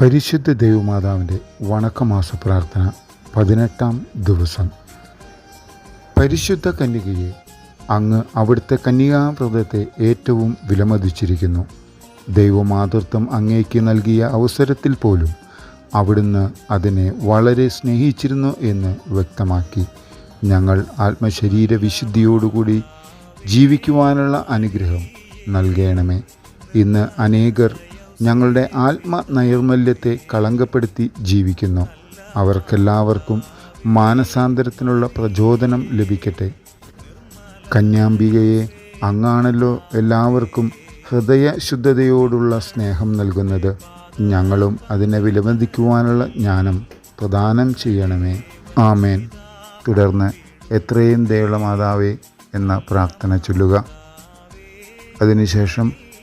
പരിശുദ്ധ ദൈവമാതാവിന്റെ വണക്കമാസ പ്രാർത്ഥന പതിനെട്ടാം ദിവസം. പരിശുദ്ധ കന്യകയെ അങ്ങ് അവിടുത്തെ കന്യകാവ്രതത്തെ ഏറ്റവും വിലമതിച്ചിരിക്കുന്നു. ദൈവമാതൃത്വം അങ്ങേക്ക് നൽകിയ അവസരത്തിൽ പോലും അവിടുന്ന് അതിനെ വളരെ സ്നേഹിച്ചിരുന്നു എന്ന് വ്യക്തമാക്കി. ഞങ്ങൾ ആത്മശരീര വിശുദ്ധിയോടുകൂടി ജീവിക്കുവാനുള്ള അനുഗ്രഹം നൽകണമേ. ഇന്ന് അനേകർ ഞങ്ങളുടെ ആത്മനൈർമല്യത്തെ കളങ്കപ്പെടുത്തി ജീവിക്കുന്നു. അവർക്കെല്ലാവർക്കും മാനസാന്തരത്തിനുള്ള പ്രചോദനം ലഭിക്കട്ടെ. കന്യാംബികയെ അങ്ങാണല്ലോ എല്ലാവർക്കും ഹൃദയശുദ്ധതയോടുള്ള സ്നേഹം നൽകുന്നത്. ഞങ്ങളും അതിനെ വിലമതിക്കുവാനുള്ള ജ്ഞാനം പ്രദാനം ചെയ്യണമേ. ആമേൻ. തുടർന്ന് എത്രയും ദയുള്ള മാതാവേ എന്ന പ്രാർത്ഥന ചൊല്ലുക. അതിനുശേഷം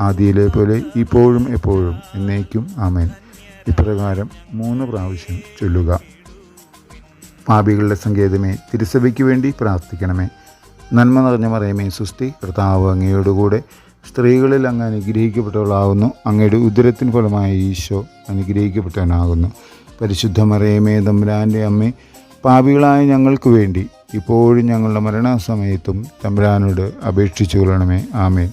ആദിയിലെ പോലെ ഇപ്പോഴും എപ്പോഴും എന്നേക്കും ആമേൻ. ഇപ്രകാരം മൂന്ന് പ്രാവശ്യം ചൊല്ലുക. പാപികളുടെ സങ്കേതമേ തിരുസഭയ്ക്ക് വേണ്ടി പ്രാർത്ഥിക്കണമേ. നന്മ നിറഞ്ഞ മറിയമേ സുസ്തി കർത്താവ് അങ്ങയോടുകൂടെ സ്ത്രീകളിൽ അങ്ങ് അനുഗ്രഹിക്കപ്പെട്ടവളാകുന്നു അങ്ങയുടെ ഉദരത്തിന് ഫലമായ ഈശോ അനുഗ്രഹിക്കപ്പെട്ടവനാകുന്നു. പരിശുദ്ധ മറിയമേ തമ്പുരാന്റെ അമ്മ പാപികളായ ഞങ്ങൾക്ക് വേണ്ടി ഇപ്പോഴും ഞങ്ങളുടെ മരണസമയത്തും തമ്പുരാനോട് അപേക്ഷിച്ചു കൊള്ളണമേ. ആമേൻ.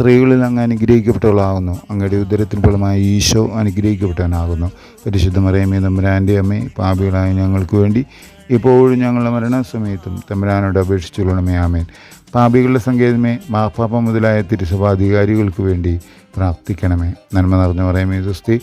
സ്ത്രീകളിൽ അങ്ങ് അനുഗ്രഹിക്കപ്പെട്ടവളാകുന്നു. അങ്ങയുടെ ഉദരത്തിന് ഫലമായ ഈശോ അനുഗ്രഹിക്കപ്പെട്ടവനാകുന്നു. പരിശുദ്ധ മറിയമേ തമ്പുരാന്റെ അമ്മേ പാപികളായ ഞങ്ങൾക്ക് വേണ്ടി ഇപ്പോഴും ഞങ്ങളുടെ മരണസമയത്തും തമ്പുരാനോട് അപേക്ഷിച്ചുകൊള്ളണമേ ആമേൻ. പാപികളുടെ സങ്കേതമേ മാപ്പാപ്പ മുതലായ തിരുസഭാധികാരികൾക്ക് വേണ്ടി പ്രാർത്ഥിക്കണമേ. നന്മ നിറഞ്ഞു പറയുമേ സുസ്തി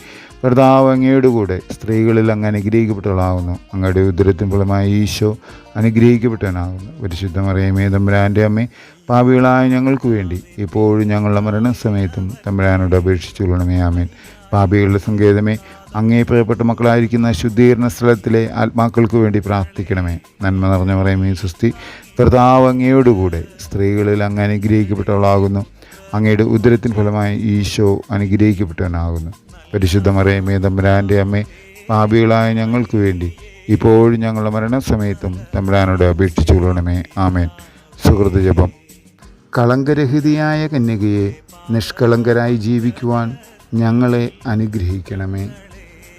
കർത്താവ് അങ്ങയുടെ കൂടെ സ്ത്രീകളിൽ അങ്ങ് അനുഗ്രഹിക്കപ്പെട്ടവളാകുന്നു അങ്ങയുടെ ഉദരത്തിന് ഫലമായ ഈശോ അനുഗ്രഹിക്കപ്പെട്ടവനാകുന്നു പരിശുദ്ധ മറിയമേ തമ്പുരാന്റെ അമ്മേ പാപികളായ ഞങ്ങൾക്ക് വേണ്ടി ഇപ്പോഴും ഞങ്ങളുടെ മരണസമയത്തും തമ്പുരാനോട് അപേക്ഷിച്ചു കൊള്ളണമേ ആമേൻ. പാപികളുടെ സങ്കേതമേ അങ്ങേ പ്രിയപ്പെട്ട മക്കളായിരിക്കുന്ന ശുദ്ധീകരണ സ്ഥലത്തിലെ ആത്മാക്കൾക്ക് വേണ്ടി പ്രാർത്ഥിക്കണമേ. നന്മ നിറഞ്ഞ ഈ സുസ്തി കർത്താവ് അങ്ങയോടുകൂടെ സ്ത്രീകളിൽ അങ്ങ് അനുഗ്രഹിക്കപ്പെട്ടവളാകുന്നു. അങ്ങയുടെ ഉദരത്തിന് ഫലമായി ഈശോ അനുഗ്രഹിക്കപ്പെട്ടവനാകുന്നു. പരിശുദ്ധ മറിയമേ തമ്പുരാന്റെ അമ്മേ പാപികളായ ഞങ്ങൾക്ക് വേണ്ടി ഇപ്പോഴും ഞങ്ങളുടെ മരണസമയത്തും തമ്പുരാനോട് അപേക്ഷിച്ചു കൊള്ളണമേ. ആമേൻ. സുഹൃത്ത് ജപം. കളങ്കരഹിതയായ കന്യകയെ നിഷ്കളങ്കരായി ജീവിക്കുവാൻ ഞങ്ങളെ അനുഗ്രഹിക്കണമേ.